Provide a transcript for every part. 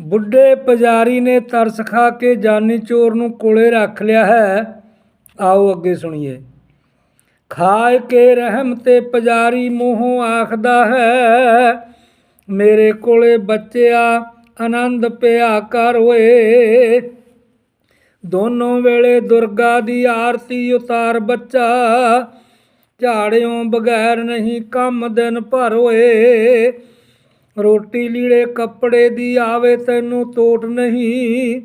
ਬੁੱਢੇ ਪੁਜਾਰੀ ਨੇ ਤਰਸ ਖਾ ਕੇ ਜਾਨੀ ਚੋਰ ਨੂੰ ਕੋਲੇ ਰੱਖ ਲਿਆ ਹੈ। ਆਓ ਅੱਗੇ ਸੁਣੀਏ। ਖਾਏ ਕੇ ਰਹਿਮ ਤੇ ਪੁਜਾਰੀ ਮੂੰਹੋਂ ਆਖਦਾ ਹੈ, ਮੇਰੇ ਕੋਲੇ ਬੱਚਿਆ, ਆਨੰਦ ਪਿਆ ਕਰ ਓਏ। ਦੋਨੋਂ ਵੇਲੇ ਦੁਰਗਾ ਦੀ ਆਰਤੀ ਉਤਾਰ ਬੱਚਾ, ਝਾੜਿਓਂ ਬਗੈਰ ਨਹੀਂ ਕੰਮ ਦਿਨ ਭਰ ਓਏ। ਰੋਟੀ ਲੀੜੇ ਕੱਪੜੇ ਦੀ ਆਵੇ ਤੈਨੂੰ ਤੋਟ ਨਹੀਂ।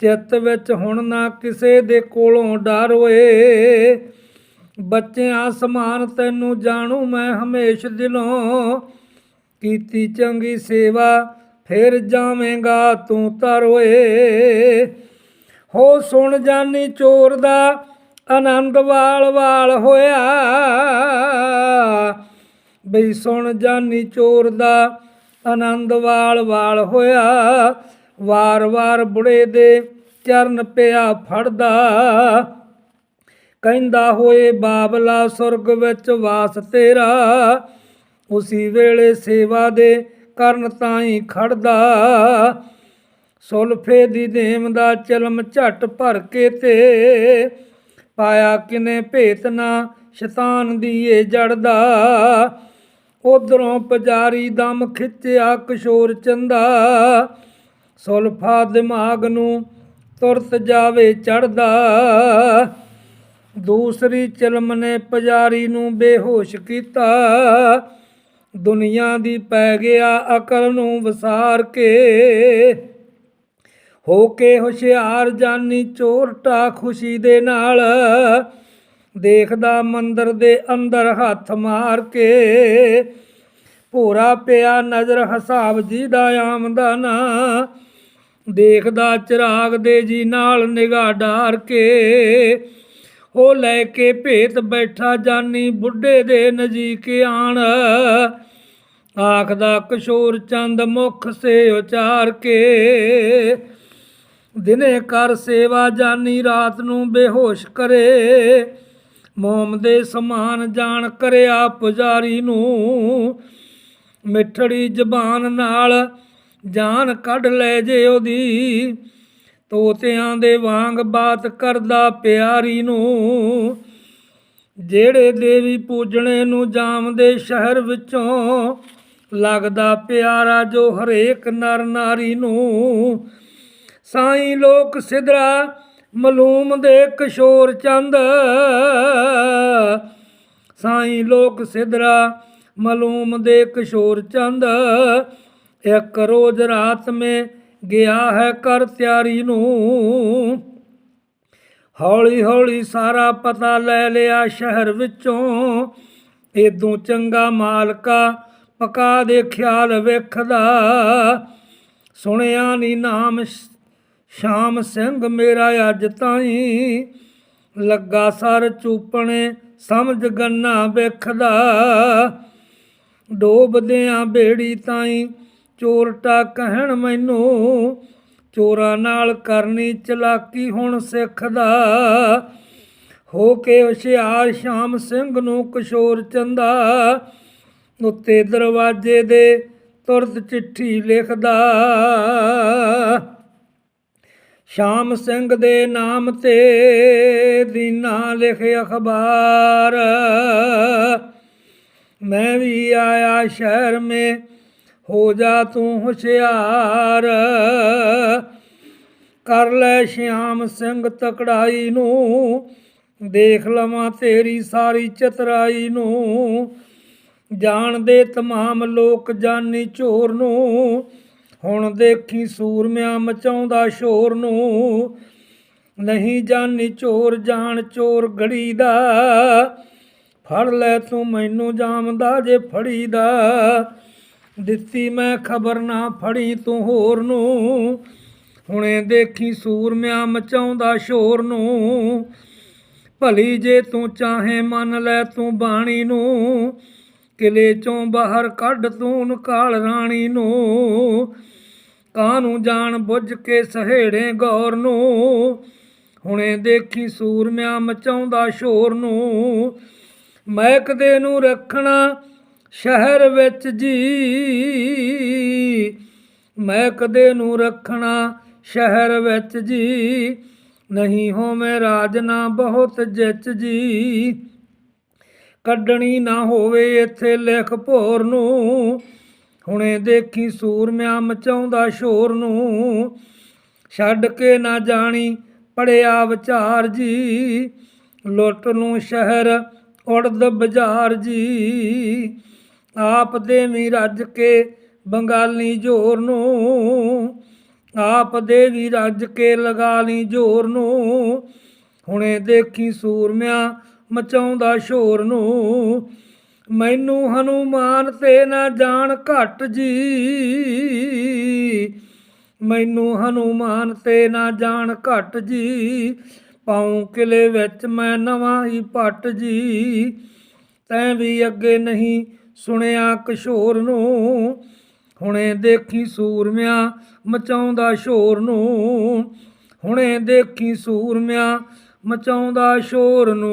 ਚਿੱਤ ਵਿੱਚ ਹੁਣ ਨਾ ਕਿਸੇ ਦੇ ਕੋਲੋਂ ਡਰ ਓਏ ਬੱਚਿਆਂ ਸਮਾਨ ਤੈਨੂੰ ਜਾਣੂ ਮੈਂ ਹਮੇਸ਼ ਦਿਲੋਂ। ਕੀਤੀ ਚੰਗੀ ਸੇਵਾ ਫਿਰ ਜਾਵੇਂਗਾ ਤੂੰ ਤਰ ਓਏ ਹੋ ਸੁਣ ਜਾਨੀ ਚੋਰ ਦਾ ਆਨੰਦ ਵਾਲ ਵਾਲ ਹੋਇਆ। ਬਈ ਸੁਣ ਜਾਨੀ ਚੋਰ ਦਾ ਆਨੰਦ ਵਾਲ ਵਾਲ ਹੋਇਆ ਵਾਰ-ਵਾਰ ਬੁੜੇ ਦੇ ਚਰਨ ਪਿਆ ਫੜਦਾ। ਕਹਿੰਦਾ, ਹੋਏ ਬਾਬਲਾ, ਸੁਰਗ ਵਿੱਚ ਵਾਸ ਤੇਰਾ, ਉਸੀ ਵੇਲੇ ਸੇਵਾ ਦੇ ਕਰਨ ਤਾਈ ਖੜਦਾ। ਸੁਲਫੇ ਦੀ ਦੇਮ ਦਾ ਚਲਮ ਝਟ ਭਰ ਕੇ ਤੇ, ਪਾਇਆ ਕਿਨੇ ਭੇਤ ਨਾ ਸ਼ੈਤਾਨ ਦੀ ਏ ਜੜਦਾ। ਉਧਰੋਂ ਪੁਜਾਰੀ ਦਮ ਖਿੱਚਿਆ ਕਿਸ਼ੋਰ ਚੰਦਾ। ਸੁਲਫਾ ਦਿਮਾਗ ਨੂੰ ਤੁਰਤ ਜਾਵੇ ਚੜਦਾ ਦੂਸਰੀ ਚਲਮ ਨੇ ਪੁਜਾਰੀ ਨੂੰ ਬੇਹੋਸ਼ ਕੀਤਾ। ਦੁਨੀਆ ਦੀ ਪੈ ਗਿਆ ਅਕਲ ਨੂੰ ਵਿਸਾਰ ਕੇ। ਹੋ ਕੇ ਹੁਸ਼ਿਆਰ ਜਾਨੀ ਚੋਰਟਾ ਖੁਸ਼ੀ ਦੇ ਨਾਲ। ਦੇਖਦਾ ਮੰਦਰ ਦੇ ਅੰਦਰ ਹੱਥ ਮਾਰ ਕੇ। ਭੋਰਾ ਪਿਆ ਨਜ਼ਰ ਹਸਾਬ ਜੀ ਦਾ ਆਮਦਾ ਨਾ ਦੇਖਦਾ ਚਿਰਾਗ ਦੇ ਜੀ ਨਾਲ ਨਿਗਾਹ ਡਾਰ ਕੇ। ਉਹ ਲੈ ਕੇ ਭੇਤ ਬੈਠਾ ਜਾਨੀ ਬੁੱਢੇ ਦੇ ਨਜ਼ੀਕ ਆਣ। ਆਖਦਾ ਕਿਸ਼ੋਰ ਚੰਦ ਮੁਖ ਸੇ ਉਚਾਰ ਕੇ। ਦਿਨੇ ਕਰ ਸੇਵਾ ਜਾਨੀ ਰਾਤ ਨੂੰ ਬੇਹੋਸ਼ ਕਰੇ। ਮੋਮ ਦੇ ਸਮਾਨ ਜਾਣ ਕਰਿਆ ਪੁਜਾਰੀ ਨੂੰ। ਮਿੱਠੜੀ ਜ਼ਬਾਨ ਨਾਲ ਜਾਨ ਕੱਢ ਲੈ ਜੇ ਉਹਦੀ। ਤੋਤਿਆਂ ਦੇ ਵਾਂਗ ਬਾਤ ਕਰਦਾ ਪਿਆਰੀ ਨੂੰ। ਜਿਹੜੇ ਦੇਵੀ ਪੂਜਣੇ ਨੂੰ ਜਾਮਦੇ ਸ਼ਹਿਰ ਵਿੱਚੋਂ ਲੱਗਦਾ ਪਿਆਰਾ ਜੋ ਹਰੇਕ ਨਰ ਨਾਰੀ ਨੂੰ। ਸਾਈਂ ਲੋਕ ਸਿਧਰਾ ਮਲੂਮ ਦੇ ਕਿਸ਼ੋਰ ਚੰਦ। ਸਾਈਂ ਲੋਕ ਸਿਧਰਾ, ਮਲੂਮ ਦੇ ਕਿਸ਼ੋਰ ਚੰਦ। ਇੱਕ ਰੋਜ਼ ਰਾਤ ਮੇ ਗਿਆ ਹੈ ਕਰ ਤਿਆਰੀ ਨੂੰ। ਹੌਲੀ ਹੌਲੀ ਸਾਰਾ ਪਤਾ ਲੈ ਲਿਆ ਸ਼ਹਿਰ ਵਿੱਚੋਂ। ਇਦੋਂ ਚੰਗਾ ਮਾਲਕਾ ਪਕਾ ਦੇ ਖਿਆਲ ਵੇਖਦਾ। ਸੁਣਿਆ ਨੀ ਨਾਮ ਸ਼ਾਮ ਸਿੰਘ ਮੇਰਾ ਅੱਜ ਤਾਈਂ ਲੱਗਾ ਸਰ ਚੂਪਣੇ, ਸਮਝ ਗੰਨਾ ਵੇਖਦਾ। ਡੋਬਦਿਆਂ ਬੇੜੀ ਤਾਈਂ ਚੋਰਟਾ ਕਹਿਣ ਮੈਨੂੰ, ਚੋਰਾਂ ਨਾਲ ਕਰਨੀ ਚਲਾਕੀ ਹੁਣ ਸਿੱਖਦਾ। ਹੋ ਕੇ ਹੁਸ਼ਿਆਰ ਸ਼ਾਮ ਸਿੰਘ ਨੂੰ ਕਿਸ਼ੋਰ ਚੰਦਾ, ਉੱਤੇ ਦਰਵਾਜ਼ੇ ਦੇ ਤੁਰਤ ਚਿੱਠੀ ਲਿਖਦਾ। ਸ਼ਾਮ ਸਿੰਘ ਦੇ ਨਾਮ ਤੇ ਦੀਨਾ ਲਿਖ ਅਖਬਾਰ। ਮੈਂ ਵੀ ਆਇਆ ਸ਼ਹਿਰ ਮੇ, ਹੋ ਜਾ ਤੂੰ ਹੁਸ਼ਿਆਰ। ਕਰ ਲੈ ਸ਼ਿਆਮ ਸਿੰਘ ਤਕੜਾਈ ਨੂੰ, ਦੇਖ ਲਵਾਂ ਤੇਰੀ ਸਾਰੀ ਚਤਰਾਈ ਨੂੰ। ਜਾਣਦੇ ਤਮਾਮ ਲੋਕ ਜਾਨੀ ਚੋਰ ਨੂੰ ਹੁਣ ਦੇਖੀ ਸੂਰਮਿਆਂ ਮਚਾਉਂਦਾ ਸ਼ੋਰ ਨੂੰ। ਨਹੀਂ ਜਾਣੀ ਚੋਰ ਜਾਣ ਚੋਰ ਗੜੀ ਦਾ ਫੜ ਲੈ ਤੂੰ ਮੈਨੂੰ ਜਾਮਦਾ ਜੇ ਫੜੀ ਦਾ ਦਿੱਤੀ ਮੈਂ ਖਬਰ ਨਾ ਫੜੀ ਤੂੰ ਹੋਰ ਨੂੰ। ਹੁਣੇ ਦੇਖੀ ਸੂਰਮਿਆਂ ਮਚਾਉਂਦਾ ਸ਼ੋਰ ਨੂੰ। ਭਲੀ ਜੇ ਤੂੰ ਚਾਹੇ ਮੰਨ ਲੈ ਤੂੰ ਬਾਣੀ ਨੂੰ। ਕਿਲੇ ਚੋਂ ਬਾਹਰ ਕੱਢ ਤੂੰ ਨਕਾਲ ਰਾਣੀ ਨੂੰ। ਕਾਹਨੂੰ ਜਾਣ ਬੁੱਝ ਕੇ ਸਹੇੜੇ ਗੌਰ ਨੂੰ? ਹੁਣੇ ਦੇਖੀ ਸੂਰਮਿਆਂ ਮਚਾਉਂਦਾ ਸ਼ੋਰ ਨੂੰ। ਮਹਿਕਦੇ ਨੂੰ ਰੱਖਣਾ ਸ਼ਹਿਰ ਵਿੱਚ ਜੀ। ਮਹਿਕਦੇ ਨੂੰ ਰੱਖਣਾ ਸ਼ਹਿਰ ਵਿੱਚ ਜੀ। ਨਹੀਂ ਹੋਵੇਂ ਰਾਜ ਨਾ ਬਹੁਤ ਜਿੱਚ ਜੀ। ਕੱਢਣੀ ਨਾ ਹੋਵੇ ਇੱਥੇ ਲਿਖ ਭੋਰ ਨੂੰ। ਹੁਣੇ ਦੇਖੀ ਸੂਰਮਿਆਂ ਮਚਾਉਂਦਾ ਸ਼ੋਰ ਨੂੰ। ਛੱਡ ਕੇ ਨਾ ਜਾਣੀ ਪੜਿਆ ਵਿਚਾਰ ਜੀ। ਲੁੱਟ ਨੂੰ ਸ਼ਹਿਰ ਉੜਦ ਬਾਜ਼ਾਰ ਜੀ। ਆਪ ਦੇਵੀ ਰੱਜ ਕੇ ਬੰਗਾਲੀ ਜੋਰ ਨੂੰ। ਆਪ ਦੇਵੀ ਰੱਜ ਕੇ ਲਗਾ ਲਈ ਜੋਰ ਨੂੰ। ਹੁਣੇ ਦੇਖੀ ਸੂਰਮਿਆਂ ਮਚਾਉਂਦਾ ਸ਼ੋਰ ਨੂੰ। ਮੈਨੂੰ ਹਨੂਮਾਨ ਤੇ ਨਾ ਜਾਣ ਘਟ ਜੀ। ਮੈਨੂੰ ਹਨੂਮਾਨ ਤੇ ਨਾ ਜਾਣ ਘਟ ਜੀ। ਪਾਉ ਕਿਲੇ ਵਿੱਚ ਮੈਂ ਨਵਾਂ ਹੀ ਪੱਟ ਜੀ। ਤੈਂ ਵੀ ਅੱਗੇ ਨਹੀਂ ਸੁਣਿਆ ਕਿਸ਼ੋਰ ਨੂੰ। ਹੁਣੇ ਦੇਖੀ ਸੂਰਮਿਆਂ ਮਚਾਉਂਦਾ ਸ਼ੋਰ ਨੂੰ। ਹੁਣੇ ਦੇਖੀ ਸੂਰਮਿਆਂ ਮਚਾਉਂਦਾ ਸ਼ੋਰ ਨੂੰ।